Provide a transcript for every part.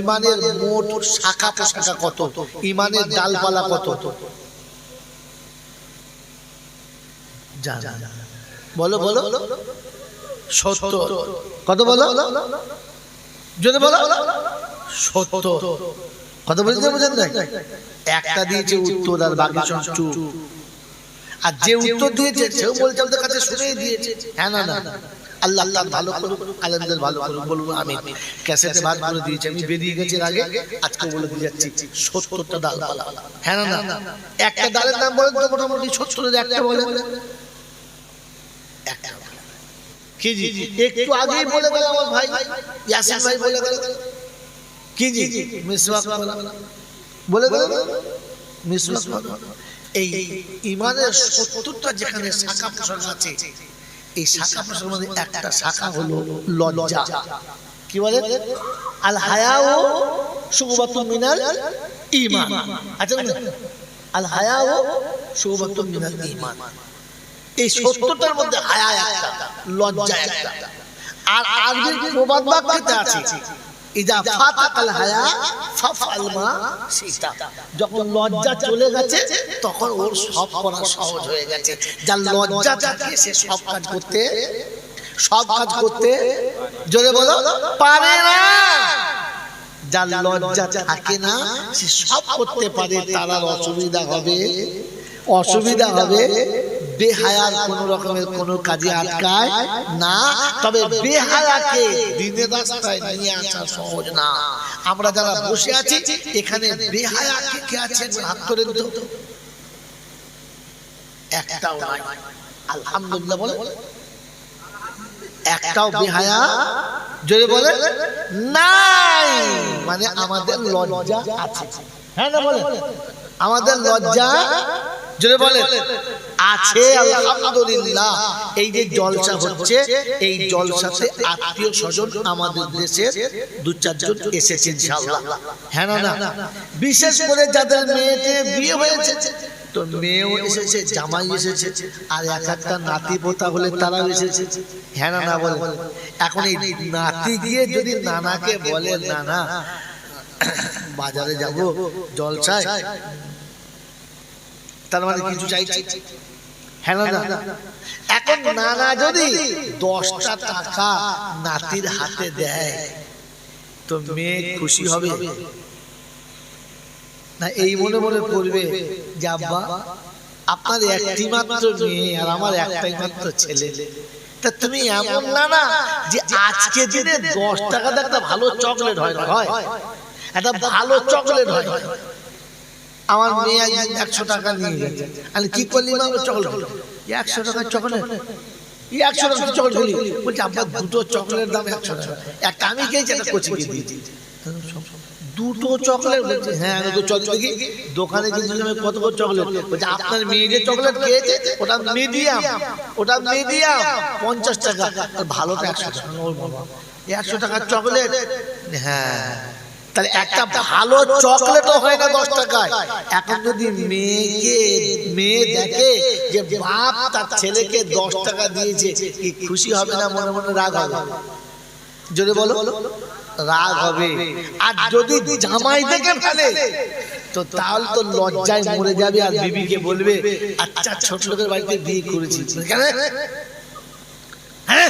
ইমানের মোট শাখা প্রশাখা কত? ইমানের ডালপালা কত? বলো বলো। সত্য কত বলো? যদি বলো। সত্য কত বলতে বোঝেন একটা দিয়েছে উত্তর আর বাকি আর যে উত্তর দিয়েছে সেও বলছে আমাদের কাছে শুনেই দিয়েছে। হ্যাঁ না না। আল্লাহ আল্লাহ ভালো করুক আলেমদের ভালো করুক, বলব আমি ক্যাসেটে ভাগ করে দিয়েছি, আমি বেরিয়ে গেছি আগে আজকে বলে দিয়ে যাচ্ছি, সত্তরটা ডাল হ্যাঁ না না একটা ডালের নাম বলেন তো মোটামুটি সত্তরের একটা বলে একটা বলেন। একটু আগেই বলে গেল আমার ভাই, ইয়াসিন ভাই বলে গেল। কি জি? মিসওয়াক বলে গেল। এই ইমানের সত্তরটা যেখানে শাখা প্রশাখা আছে এই শাখা প্রসঙ্গের মধ্যে একটা শাখা হলো লজ্জা। কি বলে? আল হায়াও শুবাতু মিনাল ঈমান। আচ্ছা? আল হায়াও শুবাতু মিনাল ঈমান। এই সত্যটার মধ্যে হায়া একটা। লজ্জা একটা। আর আরবির প্রবাদ বাক্যতে আছে যখন লজ্জা চলে গেছে, তখন ওর সব করা সহজ হয়ে গেছে। যার লজ্জা থাকে, সে সব কাজ করতে, সব কাজ করতে, জোরে বলো, পারে না। যার লজ্জা থাকে না, সে সব করতে পারে, তার অসুবিধা হবে। অসুবিধা হবে বেহায়ার কোন রকমের কোন কাজে আটকায় না। তবে বেহায়াকে দিনের রাস্তায় নিয়ে আসা সহজ না। আমরা যারা বসে আছি, এখানে বেহায়াকে কে আছে একবার হাত করে দিত একটাও নাই। আলহামদুলিল্লাহ বলে। একটাও বেহায়া যদি বলে, নাই। মানে আমাদের লজ্জা আছে। হ্যাঁ না বলে? আমাদের লজ্জা যদি বলে আছে আলহামদুলিল্লাহ। এই যে জলসা হচ্ছে এই জলসাতে আত্মীয় স্বজন আমাদের দেশে দু চারজন এসেছে ইনশাআল্লাহ। হ্যাঁ না না? বিশেষ করে যাদের মেয়েতে বিয়ে হয়েছে। তো মেয়েও এসেছে জামাই এসেছে আর এক একটা নাতি পোতা হলে তারাও এসেছে। হ্যাঁ না না বলে এখন এই নাতি গিয়ে যদি নানাকে বলে নানা বাজারে যাব জলসায় তার মানে কিছু চাইছে? হ্যাঁ না না এখন নানা যদি দশটা টাকা নাতির হাতে দেয় তো মেয়ে খুশি হবে? না এই মনে মনে করবে যে আব্বা আপনার একটি মাত্র মেয়ে আর আমার একটাই মাত্র ছেলে। তা তুমি এমন না না যে আজকে দিনে দশ টাকাতে একটা ভালো চকলেট হয় না হয়। একটা ভালো চকলেট হয়। আমার মেয়ে একশো টাকা নিয়ে গেছে। আমি কি করলি মা? চকলেট। একশো টাকার চকলেট। এই একশো টাকার চকলেট হলি বলছি আপনার দুটো চকলেটের দাম একশো টাকা। একটা আমি খেয়েছি একটা কচিকে দিয়েছি। দুটো চকলেট বলছে হ্যাঁ আমি তো চকলেট দেখি। দোকানে আমি কত করে চকলেট। বলছে আপনার মেয়ে যে চকলেট খেয়েছে ওটা মিডিয়াম ওটা মিডিয়াম পঞ্চাশ টাকা। আর ভালোটা একশো টাকা। একশো টাকার চকলেট? হ্যাঁ। তাহলে একটা ভালো চকলেটও হয় না দশ টাকায়? এখন যদি মেয়েকে মেয়ে দেখে যে বাপ তার ছেলেকে দশ টাকা দিয়েছে কি খুশি হবে না মনে মনে রাগ হবে? যদি বলো রাগ হবে। আর যদি জামাই দেখে ফেলে তো তাহলে তো লজ্জায় মরে যাবে আর বিবিকে বলবে আচ্ছা ছোট লোকের বাড়িতে বিয়ে করেছি। কেন? হ্যাঁ,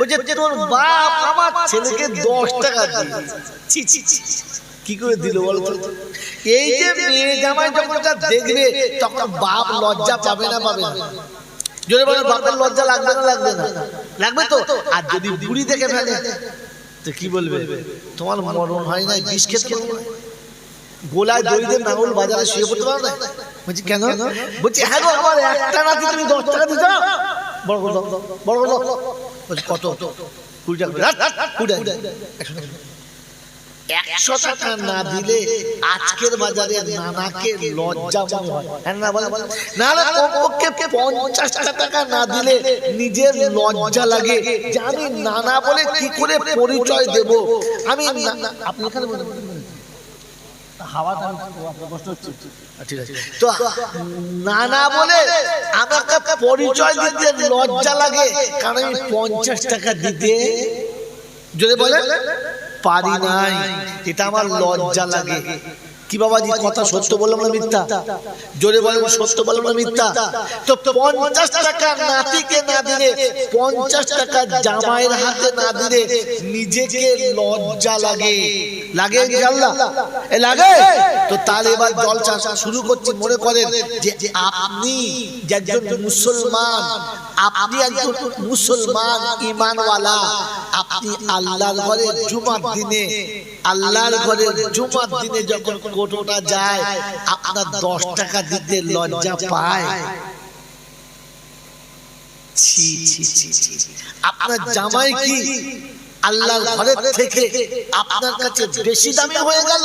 বলছে তোর বাপ আমার ছেলেকে দশ টাকা দিয়েছে। কি করে দিল বলো তো? এই যে মেয়ে জামাই যখন এটা দেখবে তখন বাপ লজ্জা পাবে না পাবে না যদি বলে বাপের লজ্জা লাগবে না লাগবে না? লাগবে তো? আর যদি বুড়ি দেখে ফেলে তো কি বলবে? তোমার মরণ হয় না বিষ খেতে পারব? গোলায় দড়ি দিয়ে নাঙল বাজারে শুয়ে পড়তে পারো না? বলছি কেন? বলছি হ্যাঁ গো আমার একটা নাতি তুমি দশ টাকা দিতে একশো টাকা। না দিলে আজকের বাজারে হয়। টাকা না দিলে নিজের লজ্জা লাগে যে আমি নানা বলে কি করে পরিচয় দেব? আমি আপনি। তো নানা বলে পরিচয় দিতে লজ্জা লাগে, কারণ আমি পঞ্চাশ টাকা যদি পারি নাই। এটা আমার লজ্জা লাগে। কি বাবাজি কথা সত্য বললাম না মিথ্যা? জোরে বলেন সত্য বললাম না মিথ্যা? তো পঞ্চাশ টাকা নাতিকে না দিলে পঞ্চাশ টাকা জামাইয়ের হাতে না দিলে নিজেকে লজ্জা লাগে। লাগে ইনশাআল্লাহ এ লাগে? তো তাহলে এবার জলসা শুরু করছি। মনে করেন যে আপনি যে একজন মুসলমান আপনি একজন মুসলমান ইমানওয়ালা আপনি আল্লাহর ঘরে জুমার দিনে আল্লাহর ঘরে জুমার দিনে যখন কোটোটা যায় আপনার দশ টাকা দিতে লজ্জা পায়। আপনার জামাই কি আল্লাহর ঘরের থেকে আপনার কাছে বেশি দামি হয়ে গেল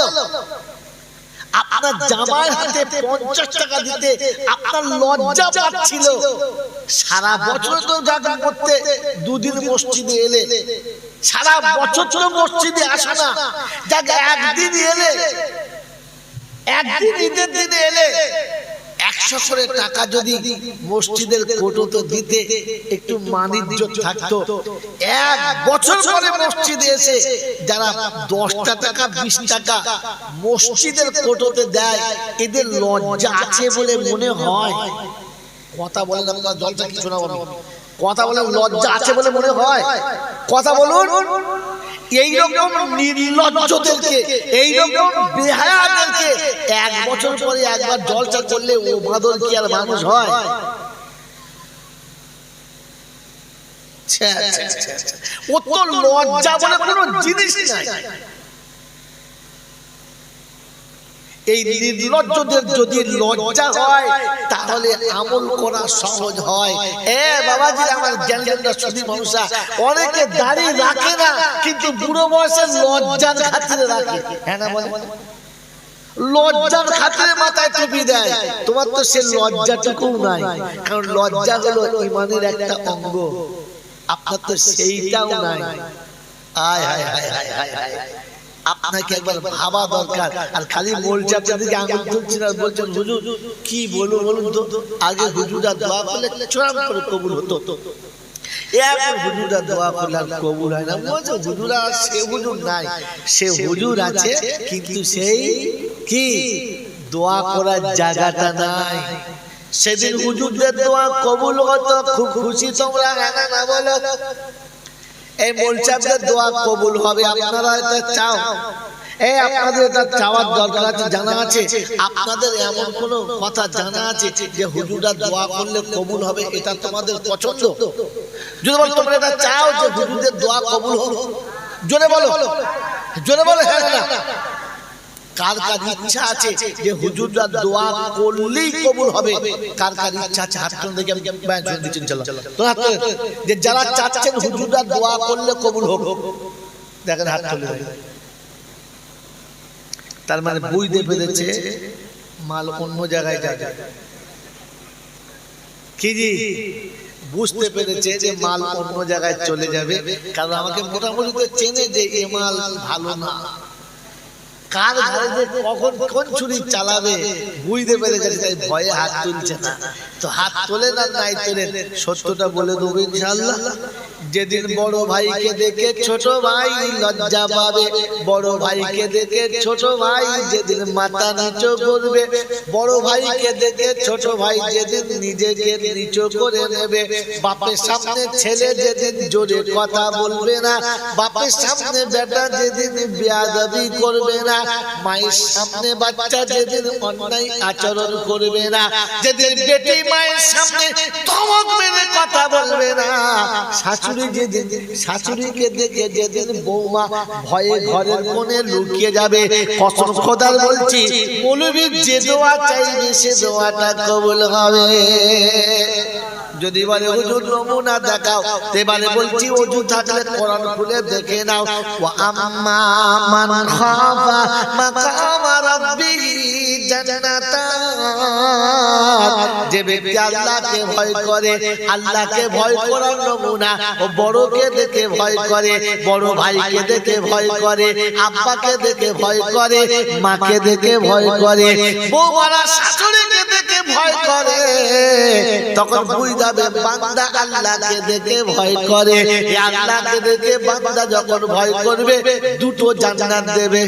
আপনার জামাই হাতে পঞ্চাশ টাকা দিতে আপনার লজ্জা পাচ্ছিল। সারা বছর তো জাগা করতে দুদিন মসজিদে এলে। সারা বছর তো মসজিদে আসে না। যাকে, একদিন এলে। একদিন ঈদের দিনে এলে। একশো করে টাকা যদি মসজিদের কোটোতে দিতে একটু মানিজ্য থাকতো। এক বছর পরে মসজিদে এসে যারা দশটা টাকা, বিশ টাকা মসজিদের কোটোতে দেয়, এদের লজ্জা আছে বলে মনে হয়। কথা বলেন আপনার জলটা কিছু না কথা বলেন লজ্জা আছে বলে মনে হয়। কথা বলুন। এইরকম নির্লজ্জদেরকে, এইরকম বেহায়াদেরকে এক বছর পরে একবার জলসা করলে ও বাদল কি আর মানুষ হয়। ও তো লজ্জা বলে কোনো জিনিস নাই এই নির্লজ্জদের যদি লজ্জা হয়, তাহলে আমল করা সহজ হয়। এ বাবাজি, আমার জ্ঞানীরা শুধু মানুষরা অনেকে দাড়ি রাখে না, কিন্তু বুড়ো বয়সে লজ্জার খাতিরে রাখে। হ্যাঁ না বলে? লজ্জার খাতিরে মাথায় টুপি দেয়। তোমার তো সে লজ্জাটুকু নাই, কারণ লজ্জা হলো ইমানের একটা অঙ্গ। আপনার তো সেইটাও নাই। আয় হায় হায় হায় হায় হায় আপনাকে একবার ভাবা দরকার। আর খালি মোলচাপ দিকে আঙুল তুলছেন আর বলছেন, হুজুর, কি বলব বলুন তো? আগে হুজুরা দোয়া করলে ছোড়াম করে কবুল হতো। হুজুরা দোয়া করলে আর কবুল হয় না। বলছে, হুজুরা, সে হুজুর নাই। সে হুজুর আছে, কিন্তু সেই কি? দোয়া করার জায়গাটা নাই। সেদিন হুজুরদের দোয়া কবুল হতো, খুব খুশি তোমরা। হ্যাঁ না বলো। এই মোলচাপের দোয়া কবুল হবে। আপনারা এটা চাও। এই আপনাদের এটা চাওয়ার দরকার আছে, জানা আছে। আপনাদের এমন কোন কথা জানা আছে যে হুজুরা দোয়া করলে কবুল হবে, এটা তোমাদের পছন্দ? যদি বলো, তোমরা এটা চাও যে হুজুরদের দোয়া কবুল হোক? জোরে বলো। জোরে বলো হ্যাঁ কার কার ইচ্ছা আছে যে হুজুররা দোয়া করলেই কবুল হবে? কার কার ইচ্ছা আছে? হাত তুলে আমি দিচ্ছেন চলো তো হাত যে যারা চাচ্ছেন হুজুররা দোয়া করলে কবুল হোক, দেখেন হাত তুলে তার মানে বুঝতে পেরেছে মাল অন্য জায়গায় যাবে। কি জি? বুঝতে পেরেছে যে মাল অন্য জায়গায় চলে যাবে। কারণ আমাকে মোটামুটি চেনে যে এ মাল ভালো না। কার ঘরে যে কখন কোন ছুরি চালাবে? বুঝতে পেরে গেছে তাই ভয়ে হাত তুলছে না তো হাত তোলে না নাই তোলে সত্যটা বলে দেবো ইনশাল্লাহ যেদিন বড় ভাইকে দেখে ছোট ভাই লজ্জা পাবে বড় ভাইকে দেখে ছোট ভাই যেদিন মাথা নিচু করবে বড় ভাইকে দেখে ছোট ভাই যেদিন নিজেকে নিচু করে নেবে বাপের সামনে ছেলে যেদিন জোরে কথা বলবে না বাপের সামনে বেটা যেদিন বেয়াদবি করবে না মায়ের সামনে বাচ্চা যেদিন অন্যায় আচরণ করবে না যেদিন বেটি মায়ের সামনে ধমক মেরে কথা বলবে না। শাশুড়ি যেদিন শাশুড়িকে দেখে যেদিন বৌমা ভয়ে ঘরের কোণে লুকিয়ে যাবে, কসম খোদার বলছি, মৌলবীর যে দোয়া চাইবে সে দোয়াটা কবুল হবে। যদি বলে, হুজুর, নমুনা দেখাও। এবারে বলছি, অজু থাকলে কোরআন খুলে দেখে নাও। ওয়া আম্মা মান খাফা মাকামা রাব্বিহি যে ব্যক্তি আল্লাহকে ভয় করে আল্লাহকে ভয় করার নমুনা। ও বড়কে দেখে ভয় করে, বড় ভাইকে দেখে ভয় করে, আব্বাকে দেখে ভয় করে, মাকে দেখে ভয় করে বৌমারা শাশুড়িকে দেখে ভয় করে। তখন বুঝাবে বান্দা আল্লাহকে দেখে ভয় করে। আল্লাহকে দেখে বান্দা যখন ভয় করবে, দুটো জান্নাত দেবে।